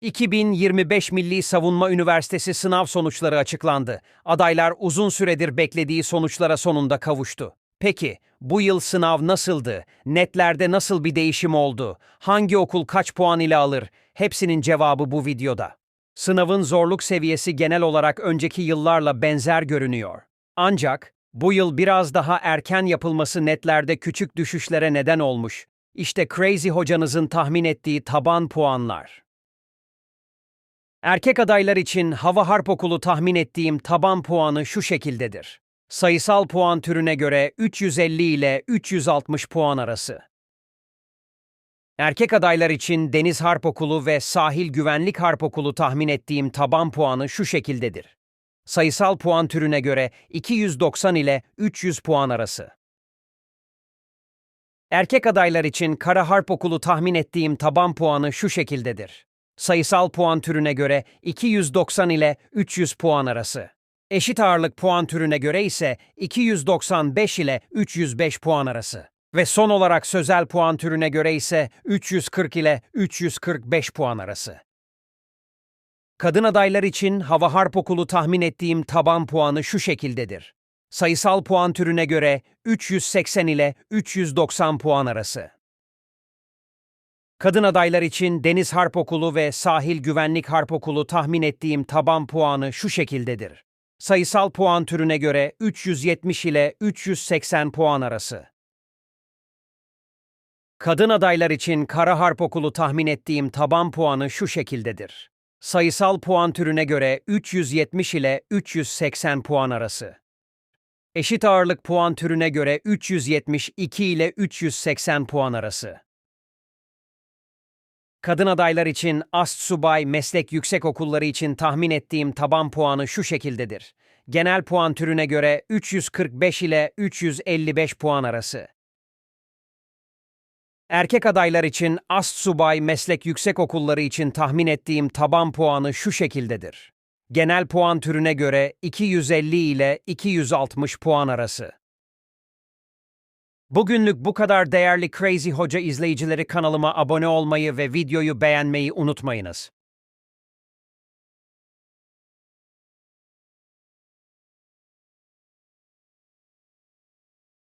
2025 Milli Savunma Üniversitesi sınav sonuçları açıklandı. Adaylar uzun süredir beklediği sonuçlara sonunda kavuştu. Peki, bu yıl sınav nasıldı? Netlerde nasıl bir değişim oldu? Hangi okul kaç puan ile alır? Hepsinin cevabı bu videoda. Sınavın zorluk seviyesi genel olarak önceki yıllarla benzer görünüyor. Ancak bu yıl biraz daha erken yapılması netlerde küçük düşüşlere neden olmuş. İşte Crazy hocanızın tahmin ettiği taban puanlar. Erkek adaylar için Hava Harp Okulu tahmin ettiğim taban puanı şu şekildedir. Sayısal puan türüne göre 350 ile 360 puan arası. Erkek adaylar için Deniz Harp Okulu ve Sahil Güvenlik Harp Okulu tahmin ettiğim taban puanı şu şekildedir. Sayısal puan türüne göre 290 ile 300 puan arası. Erkek adaylar için Kara Harp Okulu tahmin ettiğim taban puanı şu şekildedir. Sayısal puan türüne göre 290 ile 300 puan arası. Eşit ağırlık puan türüne göre ise 295 ile 305 puan arası. Ve son olarak sözel puan türüne göre ise 340 ile 345 puan arası. Kadın adaylar için Hava Harp Okulu tahmin ettiğim taban puanı şu şekildedir. Sayısal puan türüne göre 380 ile 390 puan arası. Kadın adaylar için Deniz Harp Okulu ve Sahil Güvenlik Harp Okulu tahmin ettiğim taban puanı şu şekildedir. Sayısal puan türüne göre 370 ile 380 puan arası. Kadın adaylar için Kara Harp Okulu tahmin ettiğim taban puanı şu şekildedir. Sayısal puan türüne göre 370 ile 380 puan arası. Eşit ağırlık puan türüne göre 372 ile 380 puan arası. Kadın adaylar için Ast Subay Meslek Yüksek Okulları için tahmin ettiğim taban puanı şu şekildedir. Genel puan türüne göre 345 ile 355 puan arası. Erkek adaylar için Ast Subay Meslek Yüksek Okulları için tahmin ettiğim taban puanı şu şekildedir. Genel puan türüne göre 250 ile 260 puan arası. Bugünlük bu kadar değerli Crazy Hoca izleyicileri kanalıma abone olmayı ve videoyu beğenmeyi unutmayınız.